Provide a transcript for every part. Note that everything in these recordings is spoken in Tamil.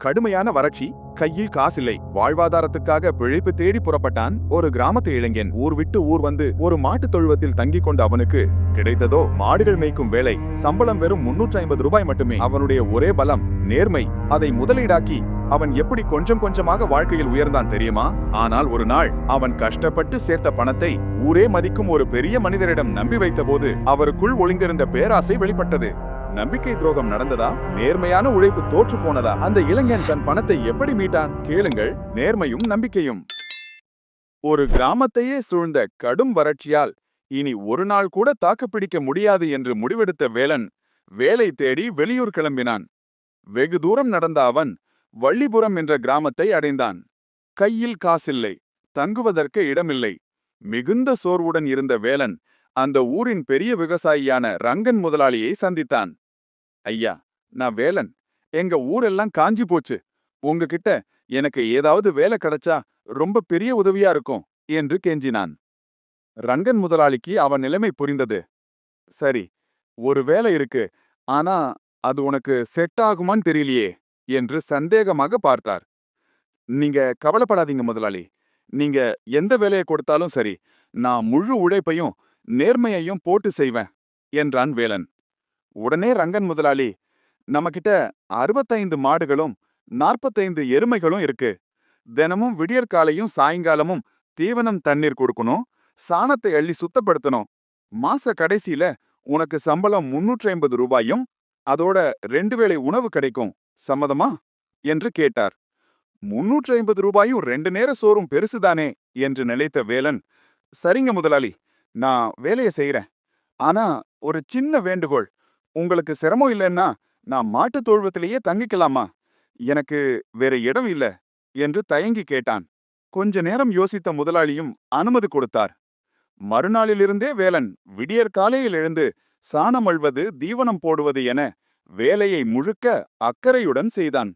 கடுமையான வறட்சி கையில் காசில்லை. வாழ்வாதாரத்துக்காக பிழைப்பு தேடி புறப்பட்டான் ஒரு கிராமத்து இளைஞன். ஊர் விட்டு ஊர் வந்து ஒரு மாட்டுத் தொழுவத்தில் தங்கிக் கொண்ட அவனுக்கு கிடைத்ததோ மாடுகள் மேய்க்கும் வேலை சம்பளம் வெறும் முன்னூற்றி ஐம்பது ரூபாய் மட்டுமே. அவனுடைய ஒரே பலம் நேர்மை. அதை முதலீடாக்கி அவன் எப்படி கொஞ்சம் கொஞ்சமாக வாழ்க்கையில் உயர்ந்தான் தெரியுமா? ஆனால் ஒரு நாள் அவன் கஷ்டப்பட்டு சேர்த்த பணத்தை ஊரே மதிக்கும் ஒரு பெரிய மனிதரிடம் நம்பி வைத்தபோது அவருக்குள் ஒளிந்திருந்த பேராசை வெளிப்பட்டது. நம்பிக்கை துரோகம் நடந்ததா? நேர்மையான உழைப்பு தோற்று போனதா? அந்த இளைஞன் தன் பணத்தை எப்படி மீட்டான்? கேளுங்கள். நேர்மையும் நம்பிக்கையும். ஒரு கிராமத்தையே சூழ்ந்த கடும் வறட்சியால் இனி ஒரு நாள் கூட தாக்குப்பிடிக்க முடியாது என்று முடிவெடுத்த வேலன் வேலை தேடி வெளியூர் கிளம்பினான். வெகு தூரம் நடந்த அவன் வள்ளிபுரம் என்ற கிராமத்தை அடைந்தான். கையில் காசில்லை தங்குவதற்கு இடமில்லை. மிகுந்த சோர்வுடன் இருந்த வேலன் அந்த ஊரின் பெரிய விவசாயியான ரங்கன் முதலாளியை சந்தித்தான். ஐயா நான் வேலன். எங்க ஊரெல்லாம் காஞ்சி போச்சு. உங்ககிட்ட எனக்கு ஏதாவது வேலை கிடைச்சா ரொம்ப பெரிய உதவியா இருக்கும் என்று கெஞ்சினான். ரங்கன் முதலாளிக்கு அவன் நிலைமை புரிந்தது. சரி ஒரு வேலை இருக்கு. ஆனா அது உனக்கு செட் ஆகுமான்னு தெரியலையே என்று சந்தேகமாக பார்த்தார். நீங்க கவலைப்படாதீங்க முதலாளி. நீங்க எந்த வேலையை கொடுத்தாலும் சரி நான் முழு உழைப்பையும் நேர்மையையும் போட்டு செய்வேன் என்றான் வேலன். உடனே ரங்கன் முதலாளி நம்மகிட்ட அறுபத்தைந்து மாடுகளும் நாற்பத்தைந்து எருமைகளும் இருக்கு. தினமும் விடியற்காலையும் சாயங்காலமும் தீவனம் தண்ணீர் கொடுக்கணும் சாணத்தை அள்ளி சுத்தப்படுத்தணும். மாச கடைசியில உனக்கு சம்பளம் முன்னூற்றி ஐம்பது ரூபாயும் அதோட ரெண்டு வேளை உணவு கிடைக்கும். சம்மதமா? என்று கேட்டார். முன்னூற்றி ஐம்பது ரூபாயும் ரெண்டு நேர சோறும் பெருசுதானே என்று நினைத்த வேலன் சரிங்க முதலாளி நான் வேலையை செய்கிறேன் ஆனா ஒரு சின்ன வேண்டுகோள். உங்களுக்கு சிரமம் இல்லைன்னா நான் மாட்டுத் தோழ்வத்திலேயே தங்கிக்கலாமா? எனக்கு வேற இடம் இல்ல என்று தயங்கி கேட்டான். கொஞ்ச நேரம் யோசித்த முதலாளியும் அனுமதி கொடுத்தார். மறுநாளிலிருந்தே வேலன் விடியற் காலையில் எழுந்து சாணம் அள்வது தீவனம் போடுவது என வேலையை முழுக்க அக்கறையுடன் செய்தான்.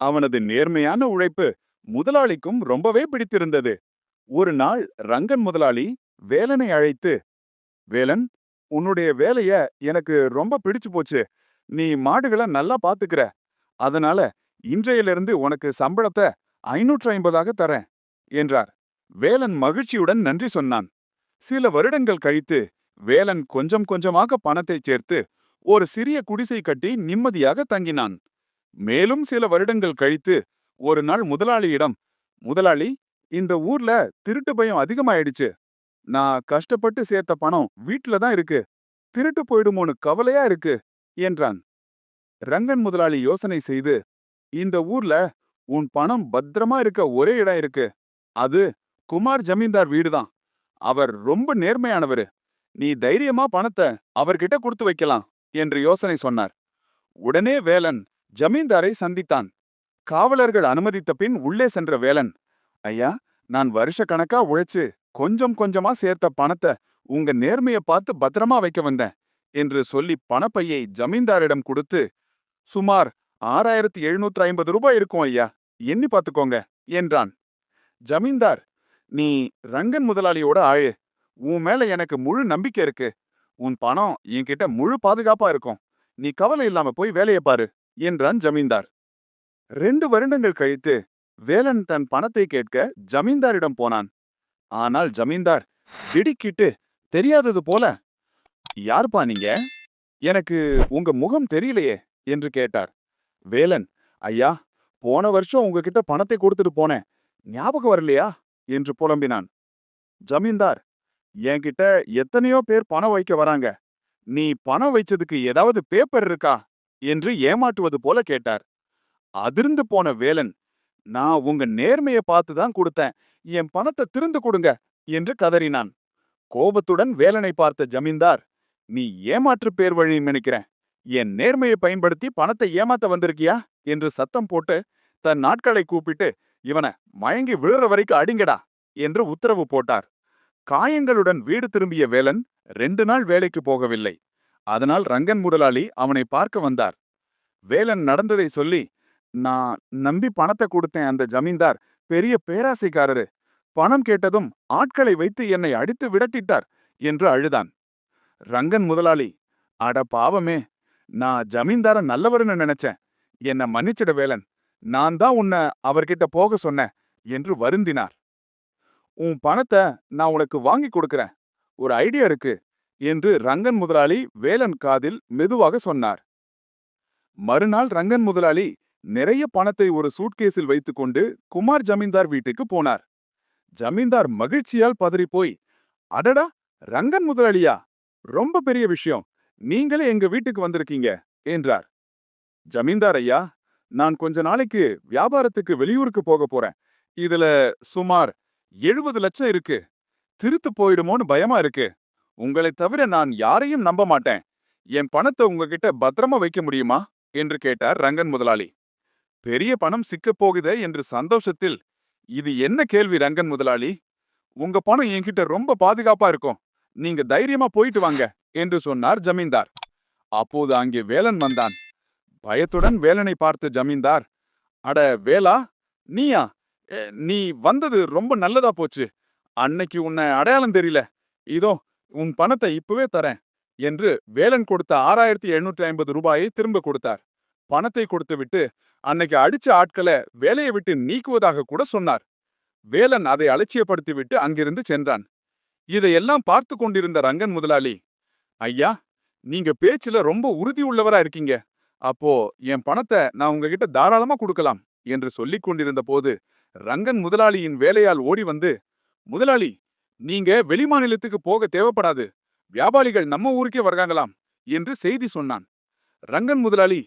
அவனது நேர்மையான உழைப்பு முதலாளிக்கும் ரொம்பவே பிடித்திருந்தது. ஒரு நாள் ரங்கன் முதலாளி வேலனை அழைத்து வேலன் உன்னுடைய வேலைய எனக்கு ரொம்ப பிடிச்சு போச்சு. நீ மாடுகளை நல்லா பாத்துக்கிற. அதனால இன்றையிலிருந்து உனக்கு சம்பளத்தை ஐநூற்று ஐம்பதாக தரேன் என்றார். வேலன் மகிழ்ச்சியுடன் நன்றி சொன்னான். சில வருடங்கள் கழித்து வேலன் கொஞ்சம் கொஞ்சமாக பணத்தை சேர்த்து ஒரு சிறிய குடிசை கட்டி நிம்மதியாக தங்கினான். மேலும் சில வருடங்கள் கழித்து ஒரு நாள் முதலாளியிடம் முதலாளி இந்த ஊர்ல திருட்டு பயம் அதிகமாயிடுச்சு. நான் கஷ்டப்பட்டு சேர்த்த பணம் வீட்ல தான் இருக்கு. திருட்டு போயிடுமோன்னு கவலையா இருக்கு என்றான். ரங்கன் முதலாளி யோசனை செய்து இந்த ஊர்ல உன் பணம் பத்திரமா இருக்க ஒரே இடம் இருக்கு. அது குமார் ஜமீன்தார் வீடுதான் அவர் ரொம்ப நேர்மையானவரு. நீ தைரியமா பணத்தை அவர்கிட்ட கொடுத்து வைக்கலாம் என்று யோசனை சொன்னார். உடனே வேலன் ஜமீன்தாரை சந்தித்தான். காவலர்கள் அனுமதித்த பின் உள்ளே சென்ற வேலன் ஐயா நான் வருஷ கணக்கா உழைச்சு கொஞ்சம் கொஞ்சமா சேர்த்த பணத்தை உங்க நேர்மையை பார்த்து பத்திரமா வைக்க வந்தேன் என்று சொல்லி பணப்பையை ஜமீன்தாரிடம் கொடுத்து சுமார் ஆறாயிரத்தி எழுநூற்று ஐம்பது ரூபாய் இருக்கும் ஐயா எண்ணி பார்த்துக்கோங்க என்றான். ஜமீன்தார் நீ ரங்கன் முதலாளியோட ஆழு உன் மேல எனக்கு முழு நம்பிக்கை இருக்கு. உன் பணம் என்கிட்ட முழு பாதுகாப்பா இருக்கும். நீ கவலை இல்லாம போய் வேலையை பாரு என்றான் ஜமீன்தார். ரெண்டு வருடங்கள் கழித்து வேலன் தன் பணத்தை கேட்க ஜமீன்தாரிடம் போனான். ஆனால் ஜமீன்தார் திடுக்கிட்டு தெரியாதது போல யார்ப்பா நீங்க? எனக்கு உங்க முகம் தெரியலையே என்று கேட்டார். வேலன் ஐயா போன வருஷம் உங்ககிட்ட பணத்தை கொடுத்துட்டு போனேன். ஞாபகம் வரலையா? என்று புலம்பினான். ஜமீன்தார் என்கிட்ட எத்தனையோ பேர் பணம் வைக்க வராங்க. நீ பணம் வைச்சதுக்கு ஏதாவது பேப்பர் இருக்கா? என்று ஏமாற்றுவது போல கேட்டார். அதிர்ந்து போன வேலன் நான் உங்க நேர்மையை பார்த்து தான் கொடுத்தேன். என் பணத்தை திருந்து கொடுங்க என்று கதறினான். கோபத்துடன் வேலனை பார்த்த ஜமீன்தார் நீ ஏமாற்று பேர் வழி நினைக்கிறேன். என் நேர்மையை பயன்படுத்தி பணத்தை ஏமாத்த வந்திருக்கியா? என்று சத்தம் போட்டு தன் நாட்களை கூப்பிட்டு இவனை மயங்கி விழுற வரைக்கும் அடிங்கடா என்று உத்தரவு போட்டார். காயங்களுடன் வீடு திரும்பிய வேலன் ரெண்டு நாள் வேலைக்கு போகவில்லை. அதனால் ரங்கன் முதலாளி அவனை பார்க்க வந்தார். வேலன் நடந்ததை சொல்லி நான் நம்பி பணத்தை கொடுத்தேன் அந்த ஜமீன்தார். பெரிய பேராசைக்காரரு. பணம் கேட்டதும் ஆட்களை வைத்து என்னை அடித்து விடட்டிட்டார் என்று அழுதான். ரங்கன் முதலாளி அட பாவமே! நான் ஜமீன்தார நல்லவர்னு நினைச்சேன். என்ன மன்னிச்சிட வேலன். நான் தான் உன்னை அவர்கிட்ட போக சொன்னேன் என்று வருந்தினார். உன் பணத்தை நான் உனக்கு வாங்கி கொடுக்கறேன். ஒரு ஐடியா இருக்கு என்று ரங்கன் முதலாளி வேலன் காதில் மெதுவாக சொன்னார். மறுநாள் ரங்கன் முதலாளி நிறைய பணத்தை ஒரு சூட்கேஸில் வைத்துக்கொண்டு குமார் ஜமீன்தார் வீட்டுக்கு போனார். ஜமீன்தார் மகிழ்ச்சியால் பதறிப்போய் அடடா! ரங்கன் முதலாளியா? ரொம்ப பெரிய விஷயம். நீங்களே எங்க வீட்டுக்கு வந்திருக்கீங்க? என்றார். ஜமீன்தார் ஐயா நான் கொஞ்ச நாளைக்கு வியாபாரத்துக்கு வெளியூருக்கு போக போறேன். இதுல சுமார் எழுபது லட்சம் இருக்கு. திருத்து போயிடுமோன்னு பயமா இருக்கு. உங்களை தவிர நான் யாரையும் நம்ப மாட்டேன். என் பணத்தை உங்ககிட்ட பத்திரமா வைக்க முடியுமா? என்று கேட்டார் ரங்கன் முதலாளி. பெரிய பணம் சிக்கப் போகுதே என்று சந்தோஷத்தில் இது என்ன கேள்வி ரங்கன் முதலாளி? உங்க பணம் என்கிட்ட ரொம்ப பாதுகாப்பா இருக்கும். நீங்க தைரியமா போயிட்டு வாங்க என்று சொன்னார் ஜமீன்தார். அப்போது அங்கே வேலன் வந்தான். பயத்துடன் வேலனை பார்த்த ஜமீன்தார் அட வேலா நீயா? நீ வந்தது ரொம்ப நல்லதா போச்சு. அன்னைக்கு உன்னை அடையாளம் தெரியல. இதோ உன் பணத்தை இப்பவே தரேன் என்று வேலன் கொடுத்த ஆறாயிரத்தி எழுநூற்றி ஐம்பது ரூபாயை திரும்ப கொடுத்தார். பணத்தை கொடுத்துவிட்டு அன்னைக்கு அடிச்ச ஆட்களை வேலையை விட்டு நீக்குவதாக கூட சொன்னார். வேலன் அதை அலட்சியப்படுத்திவிட்டு அங்கிருந்து சென்றான். இதையெல்லாம் பார்த்து கொண்டிருந்த ரங்கன் முதலாளி ஐயா நீங்க பேச்சுல ரொம்ப உறுதி உள்ளவரா இருக்கீங்க. அப்போ என் பணத்தை நான் உங்ககிட்ட தாராளமா கொடுக்கலாம் என்று சொல்லிக் கொண்டிருந்த போது ரங்கன் முதலாளியின் வேலையால் ஓடி வந்து முதலாளி நீங்க வெளிமாநிலத்துக்கு போக தேவைப்படாது. வியாபாரிகள் நம்ம ஊருக்கே வருகாங்களாம் என்று செய்தி சொன்னான். ரங்கன் முதலாளி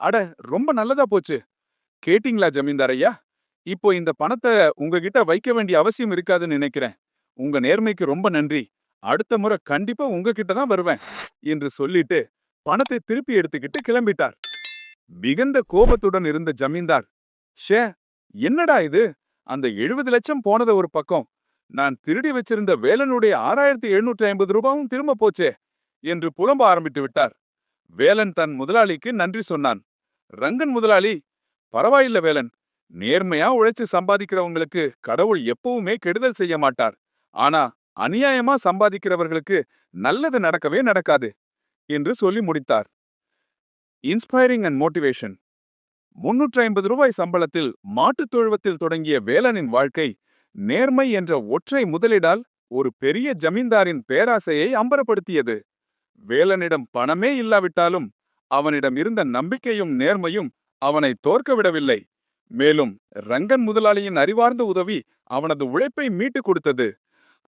அட ரொம்ப நல்லதா போச்சு. கேட்டிங்களா ஜமீன்தார் ஐயா? இப்போ இந்த பணத்தை உங்ககிட்ட வைக்க வேண்டிய அவசியம் இருக்காதுன்னு நினைக்கிறேன். உங்க நேர்மைக்கு ரொம்ப நன்றி. அடுத்த முறை கண்டிப்பா உங்ககிட்ட தான் வருவேன் என்று சொல்லிட்டு பணத்தை திருப்பி எடுத்துக்கிட்டு கிளம்பிட்டார். மிகுந்த கோபத்துடன் இருந்த ஜமீன்தார் ஷே என்னடா இது? அந்த எழுபது லட்சம் போனத ஒரு பக்கம். நான் திருடி வச்சிருந்த வேலனுடைய ஆறாயிரத்தி எழுநூற்றி ஐம்பது ரூபாயும் திரும்ப போச்சே என்று புலம்ப ஆரம்பித்து விட்டார். வேலன் தன் முதலாளிக்கு நன்றி சொன்னான். ரங்கன் முதலாளி பரவாயில்ல வேலன். நேர்மையா உழைச்சு சம்பாதிக்கிறவங்களுக்கு கடவுள் எப்பவுமே கெடுதல் செய்ய மாட்டார். ஆனா அநியாயமா சம்பாதிக்கிறவர்களுக்கு நல்லது நடக்கவே நடக்காது என்று சொல்லி முடித்தார். இன்ஸ்பைரிங் அண்ட் மோட்டிவேஷன் முன்னூற்றி ஐம்பது ரூபாய் சம்பளத்தில் மாட்டுத் தொழுவத்தில் தொடங்கிய வேலனின் வாழ்க்கை நேர்மை என்ற ஒற்றை முதலிடால் ஒரு பெரிய ஜமீன்தாரின் பேராசையை அம்பரப்படுத்தியது. வேலனிடம் பணமே இல்லாவிட்டாலும் அவனிடம் இருந்த நம்பிக்கையும் நேர்மையும் அவனை தோற்க விடவில்லை மேலும் ரங்கன் முதலாளியின் அறிவார்ந்த உதவி அவனது உழைப்பை மீட்டுக் கொடுத்தது.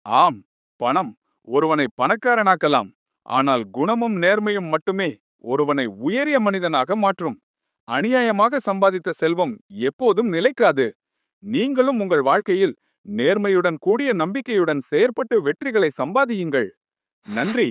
ஆம் பணம் ஒருவனை பணக்காரனாக்கலாம் ஆனால் குணமும் நேர்மையும் மட்டுமே ஒருவனை உயரிய மனிதனாக மாற்றும். அநியாயமாக சம்பாதித்த செல்வம் எப்போதும் நிலைக்காது. நீங்களும் உங்கள் வாழ்க்கையில் நேர்மையுடன் கூடிய நம்பிக்கையுடன் செயற்பட்டு வெற்றிகளை சம்பாதியுங்கள். நன்றி.